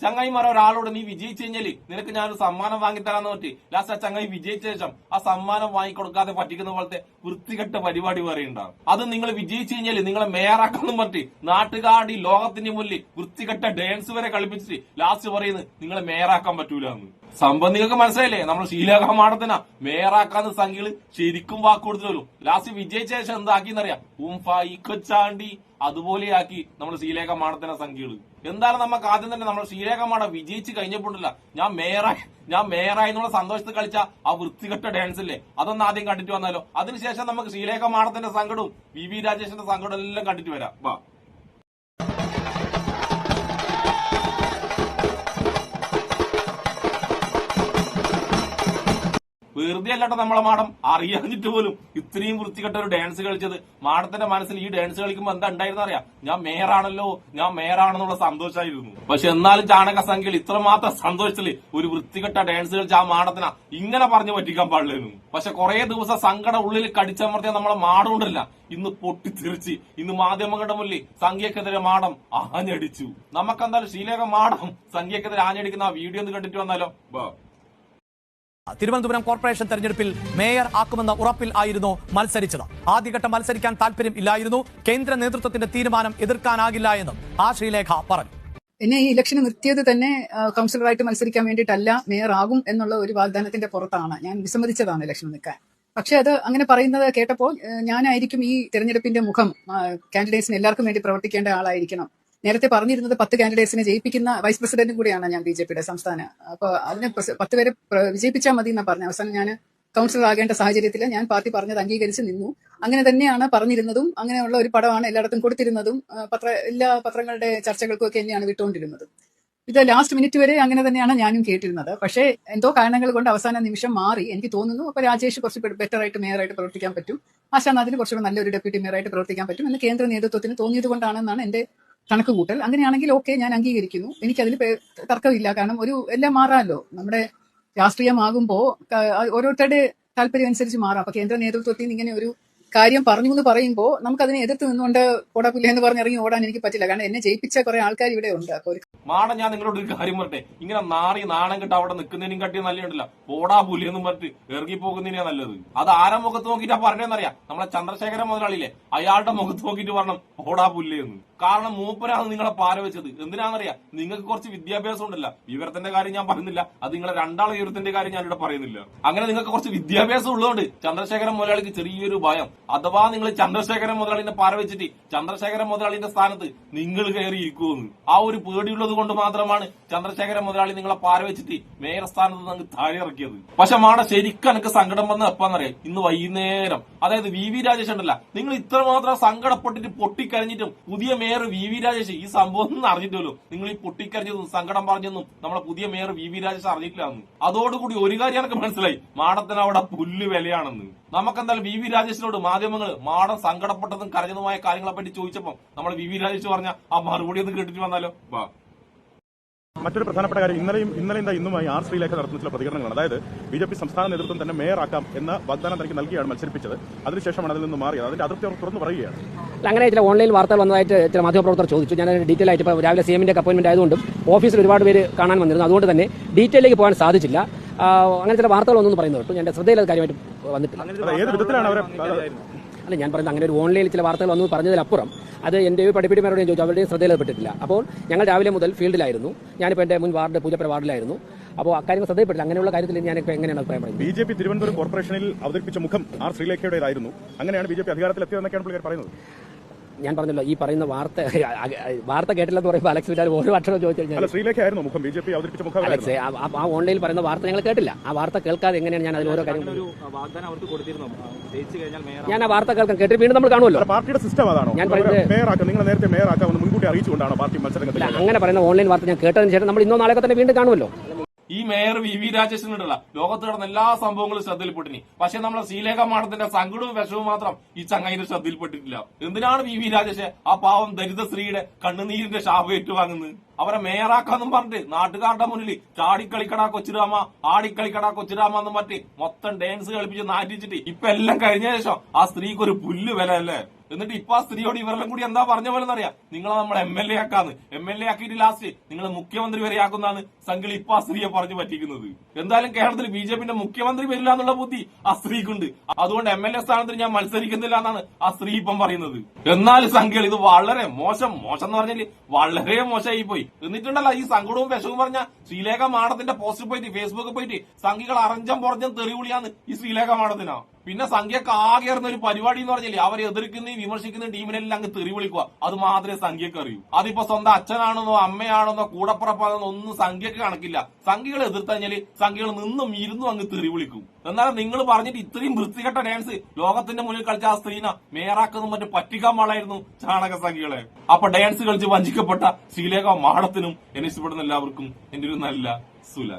ചങ്ങായിമാർ ഒരാളോട് നീ വിജയിച്ചു കഴിഞ്ഞാൽ നിനക്ക് ഞാനൊരു സമ്മാനം വാങ്ങിത്തരാന്ന് പറ്റി ലാസ്റ്റ് ആ ചങ്ങായി വിജയിച്ച ശേഷം ആ സമ്മാനം വാങ്ങിക്കൊടുക്കാതെ പറ്റിക്കുന്ന പോലത്തെ വൃത്തികെട്ട പരിപാടി പറയുണ്ടാവും അത് നിങ്ങൾ വിജയിച്ചു കഴിഞ്ഞാൽ നിങ്ങളെ മേയറാക്കാന്നും പറ്റി നാട്ടുകാടി ലോകത്തിന്റെ മുന്നിൽ വൃത്തികെട്ട ഡാൻസ് വരെ കളിപ്പിച്ചിട്ട് ലാസ്റ്റ് പറയുന്നത് നിങ്ങളെ മേയറാക്കാൻ പറ്റൂല എന്ന് സംഭവം നിങ്ങൾക്ക് മനസ്സിലായില്ലേ? നമ്മൾ ശീലാക മാടത്തിനാ മേയറാക്കാന്ന് സംഖ്യകൾ ശരിക്കും വാക്ക് കൊടുത്തു ലാസ്റ്റ് വിജയിച്ച ശേഷം എന്താക്കിന്നറിയാം ഉംഫായി കൊച്ചാണ്ടി അതുപോലെയാക്കി നമ്മൾ ശീലേഖ മാടത്തിനെ സംഖ്യകൾ. എന്തായാലും നമുക്ക് ആദ്യം തന്നെ നമ്മൾ ശീലേഖ മാടം വിജയിച്ച് കഴിഞ്ഞപ്പോണ്ടല്ല ഞാൻ മേയറായി ഞാൻ മേയറായി എന്നുള്ള സന്തോഷത്തിൽ കളിച്ച ആ വൃത്തികെട്ട ഡാൻസ് അല്ലേ അതൊന്നും ആദ്യം കണ്ടിട്ട് വന്നാലോ? അതിനുശേഷം നമുക്ക് ശീലേഖ മാഡത്തിന്റെ സങ്കടവും വി വി രാജേഷിന്റെ സങ്കടവും എല്ലാം കണ്ടിട്ട് വരാം. വാ. വെറുതെ അല്ലട്ടോ നമ്മളെ മാഡം. അറിയാഞ്ഞിട്ട് പോലും ഇത്രയും വൃത്തികെട്ട ഒരു ഡാൻസ് കളിച്ചത്. മാഡത്തിന്റെ മനസ്സിൽ ഈ ഡാൻസ് കളിക്കുമ്പോൾ എന്താ ഉണ്ടായിരുന്ന അറിയാം? ഞാൻ മേയറാണല്ലോ. ഞാൻ മേയറാണെന്നുള്ള സന്തോഷമായിരുന്നു പക്ഷെ എന്നാലും ചാണക സംഖ്യയിൽ ഇത്രമാത്രം സന്തോഷത്തിൽ ഒരു വൃത്തികെട്ട ഡാൻസ് കളിച്ച ആ മാഡത്തിന ഇങ്ങനെ പറഞ്ഞു പറ്റിക്കാൻ പാടില്ലായിരുന്നു പക്ഷെ കുറെ ദിവസം സങ്കടം ഉള്ളിൽ കടിച്ചമർത്തിയ നമ്മളെ മാടമുണ്ടല്ല ഇന്ന് പൊട്ടിത്തെറിച്ച് ഇന്ന് മാധ്യമങ്ങളുടെ മുന്നിൽ സംഖ്യക്കെതിരെ മാടം ആഞ്ഞടിച്ചു. നമുക്കെന്തായാലും ശ്രീലേഖ മാടം സംഖ്യക്കെതിരെ ആഞ്ഞടിക്കുന്ന ആ വീഡിയോ ഒന്ന് കണ്ടിട്ട് വന്നാലോ? തിരുവനന്തപുരം കോർപ്പറേഷൻ തെരഞ്ഞെടുപ്പിൽ മേയർ ആക്കുമെന്ന ഉറപ്പിൽ ആയിരുന്നു മത്സരിച്ചത്. ആദ്യഘട്ടം മത്സരിക്കാൻ താല്പര്യം ഇല്ലായിരുന്നു. കേന്ദ്ര നേതൃത്വത്തിന്റെ തീരുമാനം എതിർക്കാനാകില്ല എന്നും ആ ശ്രീലേഖ പറഞ്ഞു. എന്നെ ഈ ഇലക്ഷന് നിർത്തിയത് തന്നെ കൗൺസിലറായിട്ട് മത്സരിക്കാൻ വേണ്ടിയിട്ടല്ല മേയർ ആകും എന്നുള്ള ഒരു വാഗ്ദാനത്തിന്റെ പുറത്താണ് ഞാൻ വിസമ്മതിച്ചതാണ് ഇലക്ഷൻ നിൽക്കാൻ. പക്ഷെ അത് അങ്ങനെ പറയുന്നത് കേട്ടപ്പോൾ ഞാനായിരിക്കും ഈ തെരഞ്ഞെടുപ്പിന്റെ മുഖം കാൻഡിഡേറ്റ്സിന് എല്ലാവർക്കും വേണ്ടി പ്രവർത്തിക്കേണ്ട ആളായിരിക്കണം. നേരത്തെ പറഞ്ഞിരുന്നത് പത്ത് കാൻഡിഡേറ്റ്സിനെ ജയിപ്പിക്കുന്ന വൈസ് പ്രസിഡന്റും കൂടിയാണ് ഞാൻ ബി ജെ പിയുടെ സംസ്ഥാന. അപ്പൊ അതിന് പത്ത് പേരെ വിജയിപ്പിച്ചാൽ മതി എന്നാ പറഞ്ഞു. അവസാനം ഞാൻ കൗൺസിലർ ആകേണ്ട സാഹചര്യത്തിൽ ഞാൻ പാർട്ടി പറഞ്ഞത് അംഗീകരിച്ച് നിന്നു. അങ്ങനെ തന്നെയാണ് പറഞ്ഞിരുന്നതും. അങ്ങനെയുള്ള ഒരു പടമാണ് എല്ലായിടത്തും കൊടുത്തിരുന്നതും. പത്ര എല്ലാ പത്രങ്ങളുടെ ചർച്ചകൾക്കും ഒക്കെ തന്നെയാണ് വിട്ടുകൊണ്ടിരുന്നത്. ഇത് ലാസ്റ്റ് മിനിറ്റ് വരെ അങ്ങനെ തന്നെയാണ് ഞാനും കേട്ടിരുന്നത്. പക്ഷേ എന്തോ കാരണങ്ങൾ കൊണ്ട് അവസാന നിമിഷം മാറി. എനിക്ക് തോന്നുന്നു അപ്പൊ രാജേഷ് കുറച്ച് ബെറ്റർ ആയിട്ട് മേയറായിട്ട് പ്രവർത്തിക്കാൻ പറ്റും. ആശാനാഥിന് കുറച്ചുകൂടെ നല്ലൊരു ഡെപ്യൂട്ടി മേയറായിട്ട് പ്രവർത്തിക്കാൻ പറ്റും എന്ന് കേന്ദ്ര നേതൃത്വത്തിന് തോന്നിയത് കൊണ്ടാണെന്നാണ് എന്റെ കണക്ക് കൂട്ടൽ അങ്ങനെയാണെങ്കിൽ ഓക്കെ ഞാൻ അംഗീകരിക്കുന്നു. എനിക്കതിൽ തർക്കമില്ല. കാരണം ഒരു എല്ലാം മാറാമല്ലോ. നമ്മുടെ രാഷ്ട്രീയമാകുമ്പോൾ ഓരോരുത്തരുടെ താല്പര്യം അനുസരിച്ച് മാറാം. അപ്പൊ കേന്ദ്ര നേതൃത്വത്തിൽ നിന്ന് ഇങ്ങനെ ഒരു കാര്യം പറഞ്ഞു എന്ന് പറയുമ്പോൾ നമുക്കതിനെ എതിർത്ത് നിന്നുകൊണ്ട് ഓടാപ്പില്ല എന്ന് പറഞ്ഞ് ഇറങ്ങി ഓടാൻ എനിക്ക് പറ്റില്ല. കാരണം എന്നെ ജയിപ്പിച്ച കുറെ ആൾക്കാർ ഇവിടെ ഉണ്ട്. അപ്പൊ ഒരു ഞാൻ നിങ്ങളോട് ഒരു കാര്യം പറട്ടെ ഇങ്ങനെ നാറി നാണം കിട്ട അവിടെ നിൽക്കുന്നതിനും കട്ടി നല്ലതുണ്ടല്ല ഓടാ പുലിയെന്നും പറഞ്ഞിട്ട് ഇറങ്ങി പോകുന്നതിനാ നല്ലത്. അത് ആരെ മുഖത്ത് നോക്കിയിട്ടാ പറഞ്ഞെന്നറിയാം നമ്മളെ ചന്ദ്രശേഖര മുതലാളിയില്ലേ? അയാളുടെ മുഖത്ത് നോക്കിട്ട് പറഞ്ഞു ഓടാ പുല്ലേന്ന്. കാരണം മൂപ്പരാണ് നിങ്ങളെ പാര വെച്ചത്. എന്തിനാണെന്നറിയാം? നിങ്ങൾക്ക് കുറച്ച് വിദ്യാഭ്യാസം ഉണ്ടല്ല. വിവരത്തിന്റെ കാര്യം ഞാൻ പറയുന്നില്ല. അത് നിങ്ങളെ രണ്ടാളെ വിവരത്തിന്റെ കാര്യം ഞാൻ ഇവിടെ പറയുന്നില്ല. അങ്ങനെ നിങ്ങൾക്ക് കുറച്ച് വിദ്യാഭ്യാസം ഉള്ളതുകൊണ്ട് ചന്ദ്രശേഖരൻ മുതലാളിക്ക് ചെറിയൊരു ഭയം. അഥവാ നിങ്ങൾ ചന്ദ്രശേഖരൻ മുതലാളിനെ പാര വെച്ചിട്ട് ചന്ദ്രശേഖരൻ മുതലാളിന്റെ സ്ഥാനത്ത് നിങ്ങൾ കയറിയിരിക്കുമെന്ന് ആ ഒരു പേടിയുള്ളത് കൊണ്ട് മാത്രമാണ് ചന്ദ്രശേഖരൻ മുതലാളി നിങ്ങളെ പാര വെച്ചിട്ട് മേയർ സ്ഥാനത്ത് നിങ്ങൾക്ക് താഴെ ഇറക്കിയത്. പക്ഷെ മാട ശരിക്കും എനിക്ക് സങ്കടം വന്ന എപ്പാന്നറിയാം? ഇന്ന് വൈകുന്നേരം. അതായത് വി വി രാജേഷ് ഉണ്ടല്ല. നിങ്ങൾ ഇത്രമാത്രം സങ്കടപ്പെട്ടിട്ട് പൊട്ടിക്കരഞ്ഞിട്ടും പുതിയ മേയർ വി വി രാജേഷ് ഈ സംഭവം ഒന്നും അറിഞ്ഞിട്ടല്ലോ നിങ്ങൾ ഈ പൊട്ടിക്കരഞ്ഞതും സങ്കടം പറഞ്ഞതും നമ്മളെ പുതിയ മേയർ വി വി രാജേഷ് അറിഞ്ഞിട്ടില്ലാന്ന്. അതോടുകൂടി ഒരു കാര്യം എനിക്ക് മനസ്സിലായി. മാടത്തിന് അവിടെ പുല്ല് വിലയാണെന്ന്. നമുക്കെന്തായാലും വി വി രാജേഷിനോട് മാധ്യമങ്ങൾ മാടം സങ്കടപ്പെട്ടതും കരഞ്ഞതുമായ കാര്യങ്ങളെ പറ്റി ചോദിച്ചപ്പോൾ നമ്മൾ വി വി രാജേഷ് പറഞ്ഞ ആ മറുപടി ഒന്ന് കേട്ടിട്ട് വന്നാലോ? വാ. മറ്റൊരു പ്രധാനപ്പെട്ട കാര്യം ഇന്നലെയും ഇന്നലെയും ഇന്നുമായി ആർ ശ്രീലേഖ നടത്തുന്ന ചില പ്രതികരണങ്ങളാണ്. അതായത് ബി ജെ പി സംസ്ഥാന നേതൃത്വം തന്നെ മേയറാക്കാം എന്ന വാഗ്ദാനം തനിക്ക് നൽകിയാണ് മത്സരിപ്പിച്ചത്. അതിനുശേഷമാണ് അതിൽ നിന്ന് മാറിയത്. അതിന്റെ അതിർത്തി അവർ തുറന്നു പറയുകയാണ്. അങ്ങനെ ചില ഓൺലൈൻ വാർത്തകൾ വന്നതായിട്ട് ചില മാധ്യമപ്രവർത്തകർ ചോദിച്ചു. ഞാൻ ഡീറ്റെയിൽ ആയിട്ട് ഇപ്പോൾ രാവിലെ സി എമ്മിന്റെ അപ്പോയിന്റ്മെന്റ് ആയതുകൊണ്ടും ഓഫീസിൽ ഒരുപാട് പേര് കാണാൻ വന്നിരുന്നു. അതുകൊണ്ട് തന്നെ ഡീറ്റെയിലേക്ക് പോകാൻ സാധിച്ചില്ല. അങ്ങനെ ചില വാർത്തകൾ ഒന്നും പറയുന്നത് കേട്ടോ. ഞാൻ ശ്രദ്ധയിൽ അത് കാര്യമായിട്ട് വന്നിട്ടില്ല. അല്ല ഞാൻ പറയുന്നത് അങ്ങനെ ഒരു ഓൺലൈനിൽ ചില വാർത്തകൾ വന്നു പറഞ്ഞതിലപ്പുറം അത് എന്റെ പഠിപ്പിടിമാരോട് ഞാൻ ചോദിച്ചു. അവരുടെയും ശ്രദ്ധയിൽപ്പെട്ടിട്ടില്ല അപ്പോൾ ഞങ്ങൾ രാവിലെ മുതൽ ഫീൽഡിലായിരുന്നു. ഞാനിപ്പോൾ എന്റെ മുൻ വാർഡ് പൂജപ്പുര വാർഡിലായിരുന്നു. അപ്പോൾ അക്കാര്യങ്ങൾ ശ്രദ്ധയിൽപ്പെട്ടില്ല. അങ്ങനെയുള്ള കാര്യത്തിൽ ഞാൻ ഇപ്പോൾ എങ്ങനെയാണ് അഭിപ്രായം പറയുന്നത്? ബി ജെ പി തിരുവനന്തപുരം കോർപ്പറേഷനിൽ അവതരിപ്പിച്ച മുഖം ആർ ശ്രീലേഖയുടേതായിരുന്നു. അങ്ങനെയാണ് ബി ജെ പി അധികാരത്തിലെത്തിയതെന്നൊക്കെയാണ് പുള്ളിക്കാർ പറയുന്നത്. ഞാൻ പറഞ്ഞല്ലോ ഈ പറയുന്ന വാർത്ത വാർത്ത കേട്ടില്ലെന്ന് പറയുമ്പോൾ അലക്സ് വിചാരം ഓരോ അക്ഷരം ചോദിച്ചു കഴിഞ്ഞാൽ അലക്സ് ആ- ഓൺലൈനിൽ പറയുന്ന വാർത്ത ഞങ്ങൾ കേട്ടില്ല. ആ വാർത്ത കേൾക്കാതെ എങ്ങനെയാണ് ഞാൻ അതിൽ ഓരോ കാര്യങ്ങൾ ഒരു വാഗ്ദാനം അവർക്ക് കൊടുത്തിരുന്നു. ജയിച്ചു കഴിഞ്ഞാൽ മേയർ ഞാൻ ആ വാർത്ത കേൾക്കാം കേട്ടിട്ട് വീണ്ടും നമ്മൾ കാണുമല്ലോ. പാർട്ടിയുടെ സിസ്റ്റം അതാണോ? ഞാൻ പറയുന്നത് അങ്ങനെ പറയുന്ന ഓൺലൈൻ വാർത്ത ഞാൻ കേട്ടതിന് ശേഷം നമ്മൾ ഇന്നോ നാളെ തന്നെ വീണ്ടും കാണുമല്ലോ. ഈ മേയർ വി വി രാജേഷിനോടുള്ള ലോകത്ത് നടന്ന എല്ലാ സംഭവങ്ങളും ശ്രദ്ധയിൽപ്പെട്ടിനി. പക്ഷെ നമ്മളെ ശ്രീലേഖ മാഡത്തിന്റെ സങ്കടവും വിഷവും മാത്രം ഈ ചങ്ങായിന്റെ ശ്രദ്ധയിൽപ്പെട്ടിട്ടില്ല. എന്തിനാണ് വി വി രാജേഷ് ആ പാവം ദരിദ്ര സ്ത്രീയുടെ കണ്ണുനീരിന്റെ ശാപം ഏറ്റുവാങ്ങുന്നത്? അവരെ മേയറാക്കാന്നും പറഞ്ഞിട്ട് നാട്ടുകാരുടെ മുന്നിൽ ചാടിക്കളിക്കടാ കൊച്ചിരാമ ആടിക്കളിക്കടാ കൊച്ചുരാമ എന്നും പറഞ്ഞിട്ട് മൊത്തം ഡാൻസ് കളിപ്പിച്ച് നാറ്റിച്ചിട്ട് ഇപ്പൊ എല്ലാം കഴിഞ്ഞ ശേഷം ആ സ്ത്രീക്ക് ഒരു പുല്ല് വില അല്ലേ? എന്നിട്ട് ഇപ്പൊ ആ സ്ത്രീയോട് ഇവരെല്ലാം കൂടി എന്താ പറഞ്ഞ പോലെ അറിയാം? നിങ്ങളെ നമ്മളെ എം എൽ എ ആക്കാന്ന്. എം എൽ എ ആക്കിയിട്ട് ലാസ്റ്റ് നിങ്ങൾ മുഖ്യമന്ത്രി വരെ ആക്കുന്നതാണ് സംഘിൾ ഇപ്പൊ ആ സ്ത്രീയെ പറഞ്ഞു പറ്റിക്കുന്നത്. എന്തായാലും കേരളത്തിൽ ബി ജെ പിന്റെ മുഖ്യമന്ത്രി വരില്ല എന്നുള്ള ബുദ്ധി ആ സ്ത്രീക്കുണ്ട്. അതുകൊണ്ട് എം എൽ എ സ്ഥാനത്തിന് ഞാൻ മത്സരിക്കുന്നില്ല എന്നാണ് ആ സ്ത്രീ ഇപ്പം പറയുന്നത്. എന്നാൽ സംഘികൾ ഇത് വളരെ മോശം മോശം എന്ന് പറഞ്ഞാൽ വളരെ മോശമായി പോയി എന്നിട്ടുണ്ടല്ലോ ഈ സങ്കടവും വിഷവും പറഞ്ഞ ശ്രീലേഖ മാഡത്തിന്റെ പോസ്റ്റ് പോയിട്ട് ഫേസ്ബുക്കിൽ പോയിട്ട് സംഘികൾ അറഞ്ചം തെറി തെറിവിളിയാന്ന് ഈ ശ്രീലേഖ മാഡത്തിനാ? പിന്നെ സംഖ്യക്ക് ആകെ അറിയുന്ന ഒരു പരിപാടി എന്ന് പറഞ്ഞില്ലേ? അവരെ എതിർക്കുന്ന വിമർശിക്കുന്ന ടീമിനെല്ലാം അങ്ങ് തെറി വിളിക്കുക. അത് മാത്രമേ സംഖ്യക്ക് അറിയൂ. അതിപ്പോ സ്വന്തം അച്ഛനാണെന്നോ അമ്മയാണെന്നോ കൂടപ്പുറപ്പാണെന്നോ ഒന്നും സംഖ്യക്ക് കണക്കില്ല. സംഖ്യകൾ എതിർത്ത് സംഖ്യകൾ നിന്നും ഇരുന്നും അങ്ങ് തെറി വിളിക്കും. എന്നാൽ നിങ്ങൾ പറഞ്ഞിട്ട് ഇത്രയും വൃത്തികെട്ട ഡാൻസ് ലോകത്തിന്റെ മുന്നിൽ കളിച്ച ആ സ്ത്രീന മേറാക്കുന്നതും മറ്റു പറ്റിക്കാൻ പാടായിരുന്നു ചാണക സംഖ്യകളെ. അപ്പൊ ഡാൻസ് കളിച്ച് വഞ്ചിക്കപ്പെട്ട ശ്രീലേഖ മാടത്തിനും എന്നെ ഇഷ്ടപ്പെടുന്ന എല്ലാവർക്കും എന്റെ ഒരു നല്ല സുല